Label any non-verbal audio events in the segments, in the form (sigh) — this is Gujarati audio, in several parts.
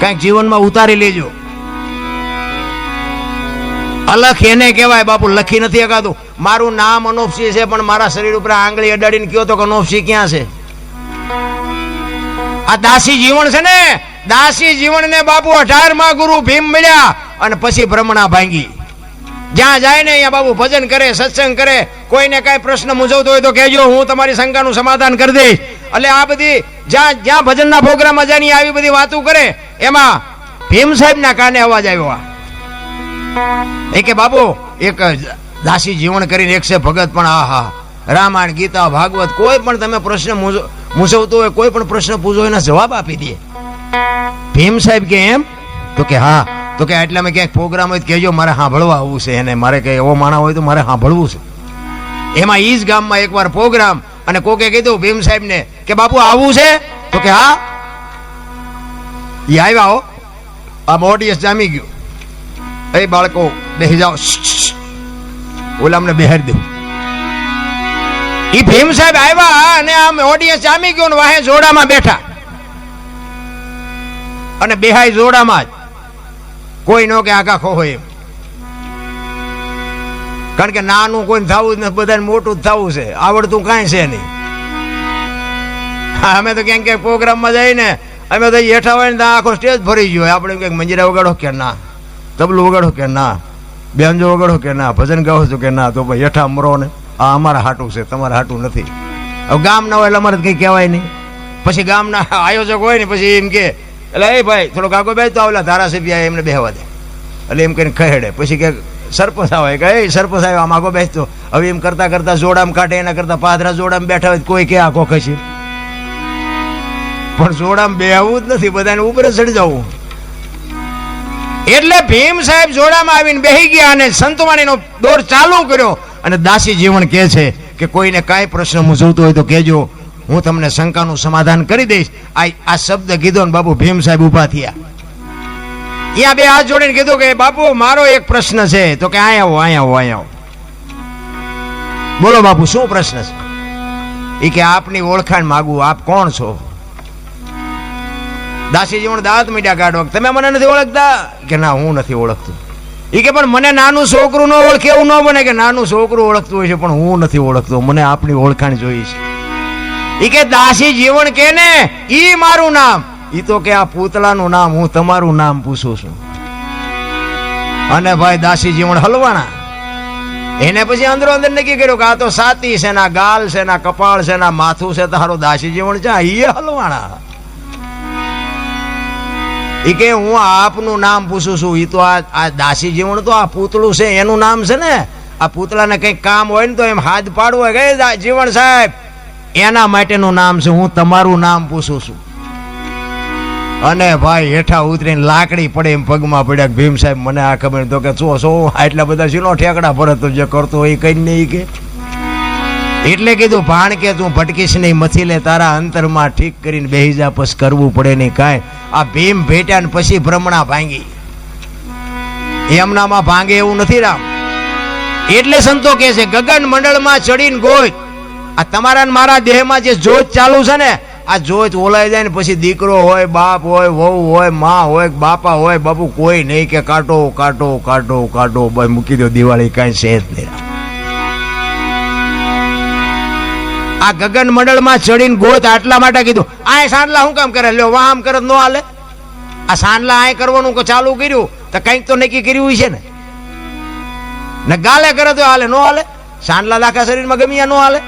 કંઈક જીવનમાં ઉતારી લેજો. અલખ એને કહેવાય, બાપુ, લખી નથી અગાતું મારું નામ અનોપસી છે, પણ મારા શરીર ઉપર આંગળી અડાડીને કયો તો કે અનોપસી ક્યાં છે? આ દાસી જીવન છે ને, દાસી જીવન ને બાપુ અઢારમાં ગુરુ ભીમ મળ્યા અને પછી ભ્રમણા ભાંગી. જ્યાં જાય ને અહીંયા બાબુ ભજન કરે, સત્સંગ કરે, કોઈને કાંઈ પ્રશ્ન મૂંઝવતો હોય તો કહેજો, હું તમારી શંકાનું સમાધાન કરી દઈશ. એટલે આ બધી જ્યાં જ્યાં ભજનના પ્રોગ્રામ મજાની આવી બધી વાતો કરે, એમાં ભીમ સાહેબના કાને અવાજ આવ્યો એ કે બાબુ એક દાસી જીવન કરીને એક ભગત, પણ આ હા, રામાયણ, ગીતા, ભાગવત, કોઈ પણ તમે પ્રશ્ન મૂંઝ- મૂંઝવતો હોય, કોઈ પણ પ્રશ્ન પૂછો એના જવાબ આપી દે. ભીમ સાહેબ કે એમ? તો કે હા, તો કે મેં ક્યાંક પ્રોગ્રામ હોય કહેજો, મારે સાંભળવા આવવું છે એને. મારે કે એવો માણા હોય તો મારે સાંભળવું છે. એમાં ઈ જ ગામમાં એકવાર પ્રોગ્રામ અને કોકે કીધું ભીમ સાહેબને કે બાપુ આવું છે? તો કે હા. એ આવ્યા હો. આ ઓડિયન્સ જામી ગયું. એ બાળકો બેસી જાઓ. ઓલા અમને બેહારી દઉં એ ભીમ સાહેબ આવ્યા અને આમ ઓડિયન્સ જામી ગયો ને વાહે જોડામાં બેઠા. અને બેહાય જોડામાં જ. કોઈ નો કે આખા ખો હોય એમ. કારણ કે નાનું કોઈ થવું જ નથી, બધાને મોટું જ થવું છે. આવડતું કાંઈ છે નહીં. અમે તો ક્યાંક ક્યાંક પ્રોગ્રામમાં જઈને અમે તો હેઠા હોય ને ત્યાં આખો સ્ટેજ ભરી ગયો. આપણે ક્યાંક મંજીરા વગાડો કે ના, તબલું વગાડો કે ના, બેનજો વગાડો કે ના, ભજન ગાઓ છો કે ના, તો ભાઈ હેઠા મરો ને. આ અમારા હાટું છે, તમારા હાટું નથી. હવે ગામ ના હોય એટલે અમારે કંઈ કહેવાય નહીં. પછી ગામના આયોજક હોય ને, પછી એમ કે, એટલે એ ભાઈ થોડોક આગો બે તો આવેલા, ધારાસભ્ય એમને બેહવા દે. એટલે એમ કરીને ખહેડે. પછી કે સરપંચ આવે, કે, એ સરપંચ આવ્યો, આમ આગો બેસતો. હવે એમ કરતા કરતા જોડામ કાઢે, એના કરતા પાદરા જોડામ બેઠા હોય કોઈ કે આખો ખસી પણ જોડામાં બેહવું જ નથી, બધાને ઉપર ચડી જવું. એટલે ભીમ સાહેબ જોડામાં આવીને બેહી ગયા અને સંતવાણીનો દોર ચાલુ કર્યો અને દાસી જીવન કહે છે કે કોઈને કાંઈ પ્રશ્ન મૂંઝવતો હોય તો કહેજો. હું તમને શંકાનું સમાધાન કરી દઈશ. આ આ શબ્દ કીધો ને બાપુ ભીમ સાહેબ ઊભા થયા. ત્યાં બે હાથ જોડીને કીધું કે, બાપુ, મારો એક પ્રશ્ન છે. તો કે અહીંયા આવો અહીંયા આવો અહીંયા આવો. બોલો બાપુ, શું પ્રશ્ન છે? એ કે, આપની ઓળખાણ માગું, આપ કોણ છો? દાસી જીવન દાંત મીડિયા કાઢવા. તમે મને નથી ઓળખતા? કે ના, હું નથી ઓળખતું. એ કે, પણ મને નાનું છોકરું ન ઓળખે, એવું ન બને કે નાનું છોકરું ઓળખતું હોય છે, પણ હું નથી ઓળખતો. મને આપની ઓળખાણ જોઈ છે. એ કે, દાસી જીવન કે ને? એ મારું નામ. એ તો કે, આ પૂતળાનું નામ, હું તમારું નામ પૂછું છું. અને ભાઈ, દાસી જીવન હલવાણા. એને પછી અંદરો અંદર નક્કી કર્યું કે આ તો સાતી છે ના ગાલ છે ના કપાળ છે ના માથું છે તારો દાસી જીવન છે ઈ હલવાણા. ઈ કે હું આપનું નામ પૂછું છું. એ તો આ આ દાસી જીવન તો આ પૂતળું છે, એનું નામ છે ને? આ પૂતળાને કંઈક કામ હોય ને તો એમ હાથ પાડવો હોય. કે જીવણ સાહેબ, એના માટેનું નામ છે. હું તમારું નામ પૂછું છું. અને ભાઈ હેઠા ઉતરીને લાકડી પડે એમ પગમાં પડ્યા ભીમ સાહેબ, મને આ ખબર તો કે શું સો આટલા બધા શીનો ઠેકડા ભરત તો જે કરતો હોય એ કઈ નહીં કે. એટલે કીધું ભાણ કે તું ભટકીશ નહીં મથી લે તારા અંતરમાં ઠીક કરીને બેહી જા પછી કરવું પડે નહીં કાંઈ. આ ભીમ ભેટ્યા પછી ભ્રમણા ભાંગી. એમનામાં ભાંગે એવું નથી રામ. એટલે સંતો કહે છે, ગગન મંડળમાં ચડીને ગોય આ તમારા મારા દેહમાં જે જોત ચાલુ છે ને, આ જોત ઓલાઈ જાય ને પછી દીકરો હોય, બાપ હોય, વહુ હોય, માં હોય, બાપા હોય, બાપુ કોઈ નહીં કે કાટો કાટો કાટો કાટો મૂકી દો, દિવાળી કાંઈ જ નહીં. આ ગગન મંડળમાં ચડીને ગોત આટલા માટે કીધું. આ સાંડલા શું કામ કરે? લ્યો, વાહ આમ કરે નો હાલે. આ સાંડલા આ કરવાનું ચાલુ કર્યું? તો કંઈક તો નક્કી કર્યું હોય છે ને. ને ગાલે કરે તો હાલે, નો હાલે. સાંડલા દાખા શરીરમાં ગમ્યા, નો હાલે.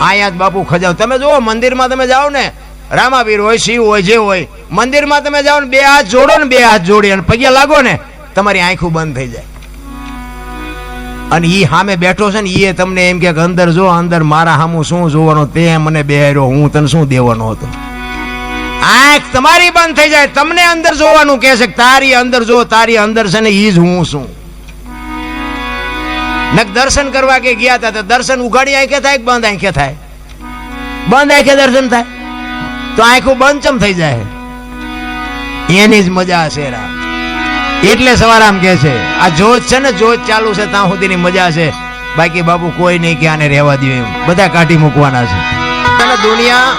આયા જ બાપુ ખજાવ. તમે જુઓ, મંદિરમાં તમે જાઓ ને, રામાવીર હોય, શિવ હોય, જે હોય, મંદિરમાં તમે જાઓ ને, બે હાથ જોડો ને, બે હાથ જોડી અને પગે લાગો ને, તમારી આંખું બંધ થઈ જાય. અને એ સામે બેઠો છે ને એ તમને એમ કે અંદર જો, અંદર મારા સામું શું જોવાનો? તે મને બેહર્યો, હું તને શું દેવાનો હતો? આંખ તમારી બંધ થઈ જાય, તમને અંદર જોવાનું કહે છે કે તારી અંદર જો, તારી અંદર છે ને ઈ જ હું છું. નક દર્શન કરવા કે ગયા હતા તો દર્શન ઉઘાડી આંખે થાય કે બંધ આંખે થાય? બંધ આંખે દર્શન થાય? તો આંખું બંધ ચમ થઈ જાય? એની જ મજા છે રા. એટલે સવારામ કે છે, આ જોત છે ને જોત ચાલુ છે, ત્યાં સુધીની મજા છે. બાકી બાપુ કોઈ નહીં કે આને રહેવા દો એમ. બધા કાઢી મૂકવાના છે. અને દુનિયા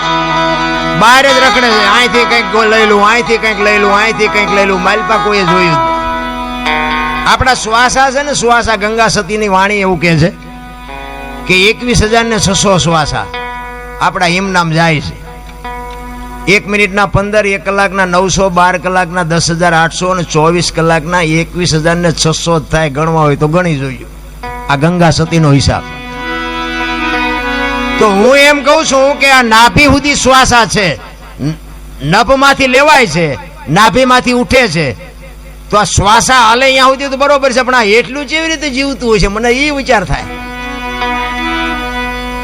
બહાર જ રખડે છે. અહીંથી કંઈક લઈ લઉં અહીંથી કંઈક લઈ લઉં અહીંથી કંઈક લઈ લઉં. માલપા કોઈએ જોયું આપણા શ્વાસા છે ને શ્વાસા ગંગા સતીની વાણી એવું કહે છે કે એકવીસ હજાર ને છસો શ્વાસા આપણા એમ નામ જાય છે. એક મિનિટના પંદર, એક કલાકના નવસો, બાર કલાકના દસ હજાર, આઠસો અને ચોવીસ કલાકના એકવીસ હજાર ને છસો થાય ગણવા હોય તો ગણી જોઈએ. આ ગંગા સતીનો હિસાબ. તો હું એમ કહું છું કે આ નાભી સુધી શ્વાસા છે. નભમાંથી લેવાય છે, નાભીમાંથી ઉઠે છે. તો આ શ્વાસા હાલે અહીંયા સુધી તો બરોબર છે, પણ આ એટલું કેવી રીતે જીવતું હોય છે, મને એ વિચાર થાય.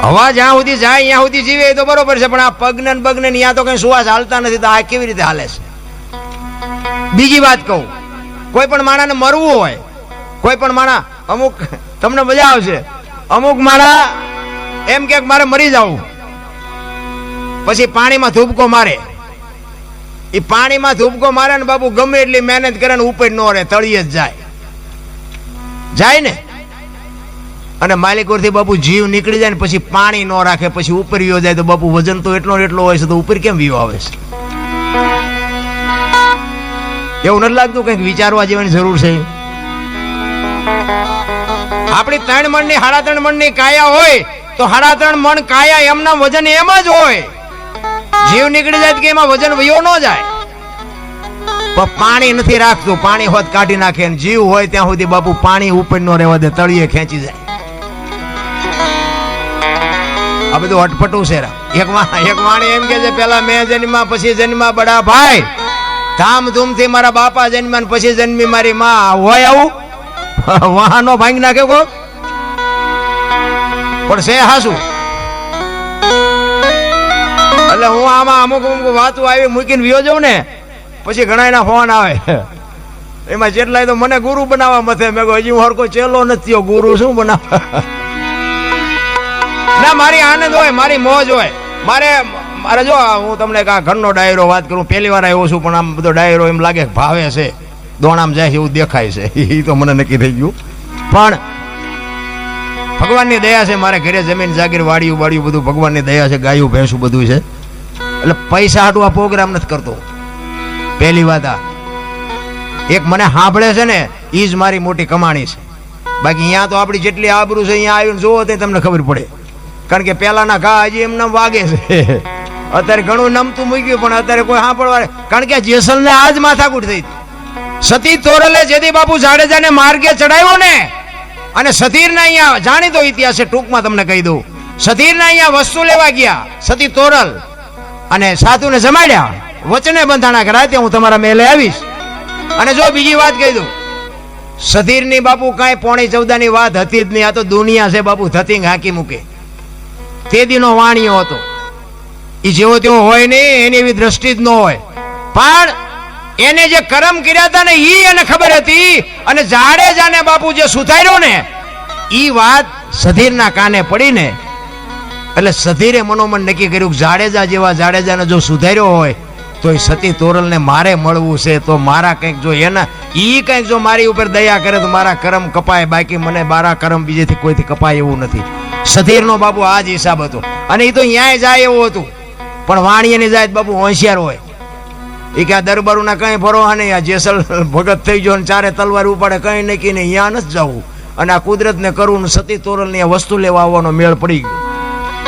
હવા જ્યાં સુધી જાય ત્યાં સુધી જીવે તો બરોબર છે, પણ આ પગને ને બગને ને ત્યાં તો કઈ સુવાસ હાલતા નથી, તો આ કેવી રીતે હાલે છે? બીજી વાત કહું, કોઈ પણ માણાને મરવું હોય, કોઈ પણ માણા, અમુક, તમને મજા આવશે, અમુક માણા એમ કે મારે મરી જવું. પછી પાણીમાં ધૂબકો મારે. એ પાણીમાં ધૂબકો મારે ને બાપુ ગમે એટલી મહેનત કરે ને ઉપર ન રહે તળિયે જ જાય. જાય ને? અને માલિકોરથી બાપુ જીવ નીકળી જાય ને પછી પાણી ન રાખે, પછી ઉપર વિયો જાય તો બાપુ વજન તો એટલો એટલો હોય છે તો ઉપર કેમ વિયો આવે છે? એવું નથી લાગતું કંઈક વિચારવા જેવાની જરૂર છે? આપણી ત્રણ મણની, સાડા ત્રણ મણની કાયા હોય, તો સાડા ત્રણ મણ કાયા એમના વજન એમ જ હોય. જીવ નીકળી જાય કે એમાં વજન વયો ન જાય. પણ પાણી નથી રાખતું, પાણી હોત કાઢી નાખે જીવ હોય ત્યાં સુધી બાપુ પાણી ઉપર ન રહેવા દે, તળિયે ખેંચી જાય. આ બધું અટપટું છે એક એક વાણી એમ કે છે, પેલા મેં જન્મા પછી જન્મા બડા ભાઈ. ધામધૂમથી મારા બાપા જન્મ્યા ને પછી જન્મી મારી માં. હોય આવું? (laughs) વાહનો ભાંગી નાખે કો પણ છે હાસુ. એટલે હું આમાં અમુક અમુક વાતો આવી મૂકીને વિયો જાઉં ને, પછી ઘણા એના ફોન આવે. એમાં જેટલાય તો મને ગુરુ બનાવવા મથે. મેં હજી હું હરકો ચેલો નથી ગુરુ શું બનાવ (laughs) ના, મારી આનંદ હોય, મારી મોજ હોય. મારે મારે જો, હું તમને આ ઘરનો ડાયરો વાત કરું, પહેલી વાર આવ્યો છું, પણ આમ બધો ડાયરો એમ લાગે ભાવે છે. દોણામ જાય છે, એવું દેખાય છે. (laughs) એ તો મને નક્કી થઈ ગયું. પણ ભગવાનની દયા છે, મારે ઘરે જમીન, જાગીર વાડિયું વાડિયું બધું ભગવાનની દયા છે, ગાયું, ભેંસું બધું છે. એટલે પૈસા હાટું આ પ્રોગ્રામ નથી કરતો. પહેલી વાત આ. એક મને સાંભળે છે ને એ જ મારી મોટી કમાણી છે. બાકી અહીંયા તો આપણી જેટલી આબરૂ છે અહીંયા આવીને જોવો તે તમને ખબર પડે. કારણ કે પહેલાના ઘા હજી એમને વાગે છે. અત્યારે ઘણું નમતું મૂક્યું, પણ અત્યારે કોઈ સાંભળવા કારણ કે જેસલને આજ માથાકૂટ થઈ સતી તોરલે જેથી બાપુ જાડેજાને માર્ગે ચડાવ્યો ને, અને સતીરના અહીંયા જાણીતો ઇતિહાસ ટૂંકમાં તમને કહી દઉં. સતીરના અહીંયા વસ્તુ લેવા ગયા, સતી તોરલ, અને સાધુને જમાડ્યા. વચને બંધાણા કરાય તે હું તમારા મેલે આવીશ. અને જો બીજી વાત કહી દઉં સધીરની બાપુ કાંઈ પોણી ચૌદાની વાત હતી જ નહીં, આ તો દુનિયા છે બાપુ થતી હાંકી મૂકે. તે દીનો વાણિયો હતો. એ જેવો તેવો હોય નહીં, એની એવી દ્રષ્ટિ જ ન હોય. પણ એને જે કરમ કર્યા હતા ને એ એને ખબર હતી. અને જાડેજાને બાપુ જે સુધાર્યો ને એ વાત સધીરના કાને પડીને એટલે સધીરે મનોમન નક્કી કર્યું કે જાડેજા જેવા જાડેજાને જો સુધાર્યો હોય, તો એ સતી તોરલને મારે મળવું છે, તો મારા કંઈક જો એના એ કંઈક જો મારી ઉપર દયા કરે, તો મારા કરમ કપાય, બાકી મને મારા કરમ બીજેથી કોઈથી કપાય એવું નથી. સધીરનો બાપુ આ જ હિસાબ હતો. અને એ તો ન્યાય જાય એવું હતું. પણ વાણીએની જાય બાપુ હોશિયાર હોય. એ કે આ દરબારુના કંઈ ભરોહા નહીં, આ જેસલ ભગત થઈ ગયો અને ચારે તલવાર ઉપાડે, કંઈ નહીં નહીં અહીંયા નથી જવું. અને આ કુદરતને કરવું ને સતી તોરલની આ વસ્તુ લેવા આવવાનો મેળ પડી ગયો.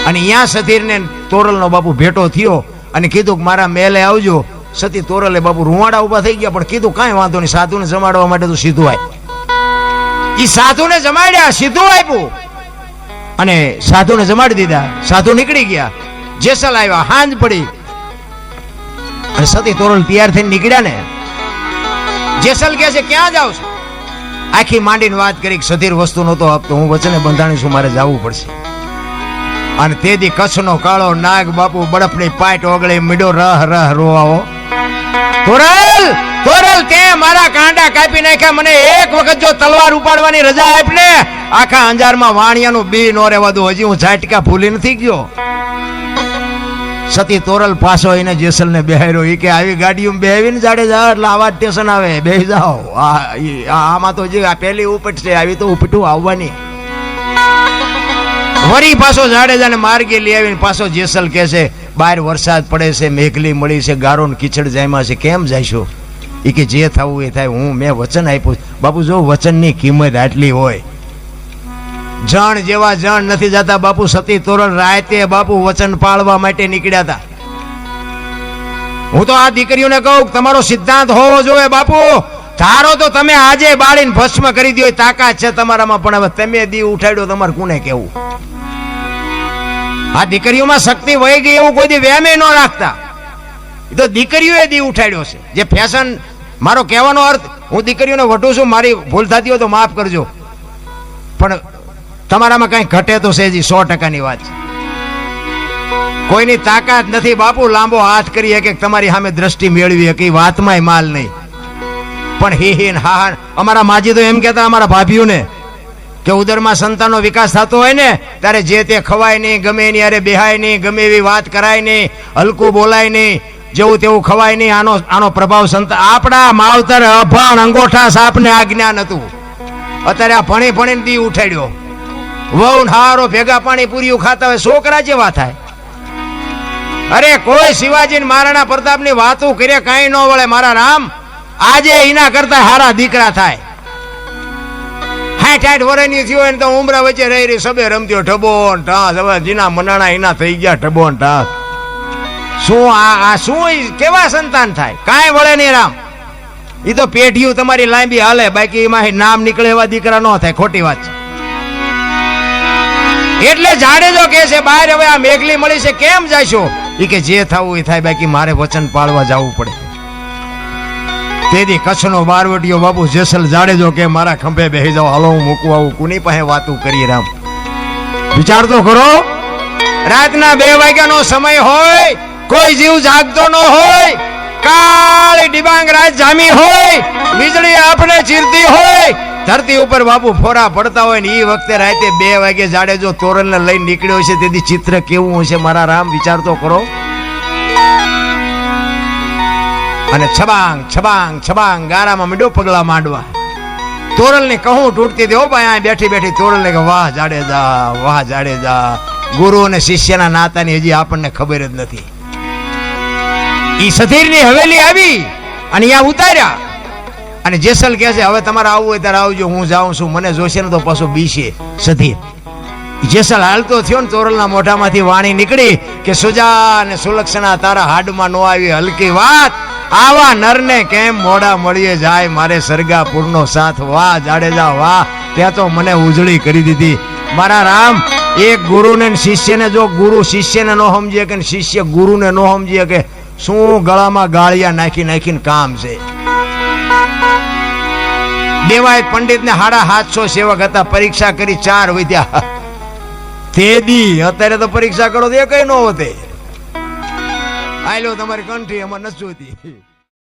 અને અહીંયા સતીરને તોરલનો બાપુ ભેટો થયો અને કીધું કે મારા મેલે આવજો. સતી તોરલે બાપુ રૂવાડા ઊભા થઈ ગયા, પણ કીધું કાંઈ વાંધો નહીં, સાધુને જમાડવા માટે તો સીધું આય. એ સાધુને જમાડ્યા, સીધું આપ્યું. અને સાધુને જમાડી દીધા. સાધુ નીકળી ગયા. જેસલ આવ્યા, હાંજ પડી. અને સતી તોરણ તૈયાર થઈને નીકળ્યા ને. જેસલ કહે છે, ક્યાં જાવ છો? આખી માંડીને વાત કરી સધીર વસ્તુ નહોતો આપતો. હું વચને બંધાણી છું, મારે જવું પડશે. અને તેદી કચ્છનો કાળો નાગ બાપુ બળફની પાટ ઓગળે મીડો રહ રહ રોવાઓ તોરલ તોરલ તે મારા કાંડા કાપી નાખ્યા, મને એક વખત જો તલવાર ઉપાડવાની રજા આપ ને આખા અંજારમાં વાણિયાનું બી નો રહેવા દઉં હજી હું ઝાટકા ભૂલી નથી ગયો. સતી તોરલ પાછો એને જેસલ ને બેહાર્યો. એ કે આવી ગાડીઓમાં બેહાવીને જાડે જા, એટલે આવા સ્ટેશન આવે. બે જાઓ. આમાં તો જે આ પહેલી ઉપટ છે, આવી તો ઉપટું આવવાની. વરી પાછો જાડેજાને માર્ગે લઈ આવીને પાછો જેસલ કહે છે, બહાર વરસાદ પડે છે, મેઘલી મળી છે ગારો ને કીચડ જાયમાં છે. કેમ જઈશું એ કે જે થવું એ થાય. હું, મેં વચન આપ્યું. બાપુ, જો વચનની કિંમત આટલી હોય, જણ જેવા જણ નથી જતા. બાપુ, સતી તોરણ રાતે બાપુ વચન પાળવા માટે નીકળ્યા હતા. હું તો આ દીકરીઓને કહું તમારો સિદ્ધાંત હોવો જોઈએ, બાપુ. ધારો તો તમે આજે બાળીને ભસ્મ કરી દો તાકાત છે તમારામાં, પણ હવે તમે દી ઉઠાડ્યો, તમારે કોને કેવું આ દીકરીઓમાં શક્તિ વહી ગઈ, એવું કોઈ દી વેમે ન રાખતા. એ તો દીકરીઓએ દી ઉઠાડ્યો છે. જે ફેશન મારો કહેવાનો અર્થ, હું દીકરીઓને વટું છું, મારી ભૂલ થતી હોય તો માફ કરજો. પણ તમારામાં કઈ ઘટે તો સેજી, સો ટકાની વાત કોઈની તાકાત નથી, બાપુ, લાંબો હાથ કરી કે તમારી સામે દ્રષ્ટિ મેળવી શકે વાતમાં વાતમાંય માલ નહીં. પણ હી હી હા અમારા માજી તો એમ કહેતા અમારા ભાભીઓને કે ઉદરમાં સંતાનનો વિકાસ થતો હોય ને, ત્યારે જે તે ખવાય નહીં, ગમે એની અરે બેહાય નહીં, ગમે એવી વાત કરાય નહીં, હલકું બોલાય નહીં જેવું તેવું ખવાય નહીં. આનો આનો પ્રભાવ સંત, આપણા માવતર અભણ અંગોઠા સાપને આ જ્ઞાન હતું. અત્યારે આ ભણી ભણીને દી ઉઠાડ્યો. વહુ હારો ભેગા પાણી પૂર્યું ખાતા હોય, છોકરા જેવા થાય. અરે કોઈ શિવાજી મહારાણા પ્રતાપની વાતો કરે કાંઈ ન વળે, મારા રામ. આજે એના કરતા હારા દીકરા થાય. હાઠ હાઠ વર્ષની થયો હોય તો ઉમરા વચ્ચે રહી રહી, સબે રમત્યો ઢબો ઢાસ. હવે જીના મનાણા એના થઈ ગયા ઢબો ઢાસ. શું આ આ શું કેવા સંતાન થાય? કાંઈ વળે નહીં રામ. એ તો પેઢીયું તમારી લાંબી હાલે, બાકી એમાં નામ નીકળે એવા દીકરા ન થાય, ખોટી વાત છે. એટલે જાડેજો કે છે, બહાર હવે આ મેઘલી મળી છે, કેમ જાશો? એ કે, જે થવું એ થાય, બાકી મારે વચન પાળવા જવું પડે. તેથી કચ્છનો બારવટીયો બાપુ જેસલ જાડેજો કે, મારા ખંભે બેહી જાઓ, હાલો હું મૂકવા આવું, કુની પાસે વાતું કરી રામ? વિચાર તો કરો. રાતના બે વાગ્યાનો સમય હોય કોઈ જીવ જાગતો ન હોય, કાળી ડિબાંગ રાત જામી હોય, વીજળી આપણે ચીરતી હોય. ધરતી ઉપર બાપુ ફોરા પડતા હોય ને એ વખતે રાતે બે વાગે જાડેજો તોરણને લઈને નીકળ્યો છે તેથી ચિત્ર કેવું હશે મારા રામ, વિચાર તો કરો. અને છબાંગ છબાંગ છબાંગ, ગારામાં મીડો પગલા માંડવા. તોરલ ને કહું તૂટતી હતી ઓ ભાઈ આ બેઠી બેઠી તોરલ ને કે વાહ જાડેજા વાહ જાડેજા. ગુરુ અને શિષ્યના નાતાની હજી આપણને ખબર જ નથી. ઈ સધીરની હવેલી આવી અને અહીંયા ઉતાર્યા. અને જેસલ કહે છે, હવે તમારે આવવું હોય ત્યારે આવજો, હું જાઉં છું. મને જોશે ને તો પાછો બીશે. સધીર. જેસલ હાલતો થયો ને તોરલના મોઢામાંથી વાણી નીકળી કે, સુજા અને સુલક્ષણા તારા હાડમાં નો આવી હલકી વાત. આવા નરને કેમ મોડા મળીએ જાય? મારે સરગાપુરનો સાથ વાહ, જાડેજા વાહ. ત્યાં તો મને ઉજળી કરી દીધી. મારા રામ, એક ગુરુને શિષ્યને જો ગુરુ શિષ્યને ન સમજીએ કે શિષ્ય ગુરુને ન સમજીએ કે શું ગળામાં ગાળિયા નાખી નાખીને કામ છે? દેવાય પંડિતને હાડા હાથસો સેવક હતા, પરીક્ષા કરી ચાર વધ્યા. તે દી અત્યારે તો પરીક્ષા કરો તો કઈ ન હોતે આયલો તમારી કંઠી એમાં નથી જોતી